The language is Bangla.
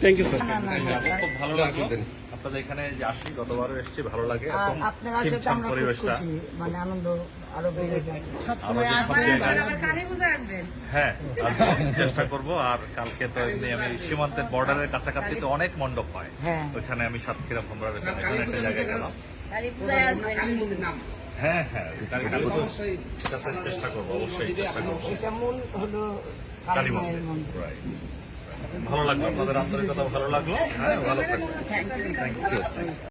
থ্যাংক ইউ স্যার খুব ভালো লাগল। আপনাদের এখানে যে আসি গতবারও এসেছি ভালো লাগে। এবং পরিবেশটা। মানে আনন্দ আরও হ্যাঁ চেষ্টা করব। আর কালকে তো এমনি আমি সীমান্তের বর্ডারের কাছাকাছি তো অনেক মণ্ডপ হয়। হ্যাঁ। ওইখানে আমি সাতক্ষীরা এখানে একটা জায়গায় গেলাম। হ্যাঁ হ্যাঁ চেষ্টা করব অবশ্যই চেষ্টা করব। কালী মন্দির. ভালো লাগল আপনাদের আন্তরিকতা ভালো লাগল। হ্যাঁ ভালো থাকবেন। Thank you